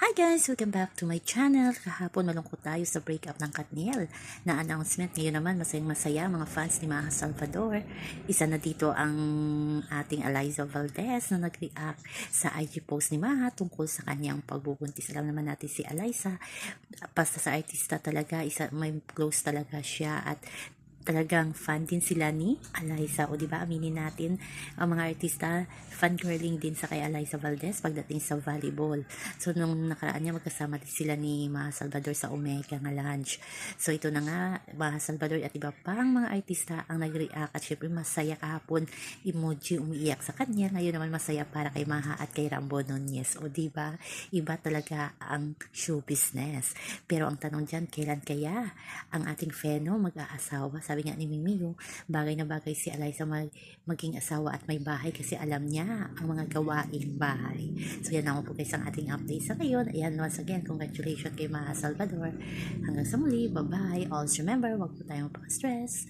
Hi guys! Welcome back to my channel. Kahapon malungkot tayo sa breakup ng Katniel na announcement. Ngayon naman masayang masaya mga fans ni Maha Salvador. Isa na dito ang ating Eliza Valdez na nag-react sa IG post ni Maha tungkol sa kanyang pagbubuntis. Alam naman natin si Eliza, basta sa artista talaga, isa, may close talaga siya at talagang fan din sila ni Eliza. O di ba aminin natin, ang mga artista, fangirling din sa kay Eliza Valdez pagdating sa volleyball. So, nung nakaraan niya, magkasama din sila ni Maha Salvador sa Omega nga lunch. So, ito na nga, Maha Salvador at iba pang mga artista ang nag-react at syempre masaya kahapon, emoji umiiyak sa kanya. Ngayon naman masaya para kay Maha at kay Rambo Nunez. O di ba iba talaga ang show business. Pero ang tanong dyan, kailan kaya ang ating Feno mag-aasawa? Sabi nga ni Mimi, yung bagay na bagay si Eliza mag, maging asawa at may bahay kasi alam niya ang mga gawaing bahay. So yan naman po guys ang ating update sa ngayon. Ayan once again, congratulations kay Maha Salvador. Hanggang sa muli, bye-bye. Always remember, wag po tayong pang-stress.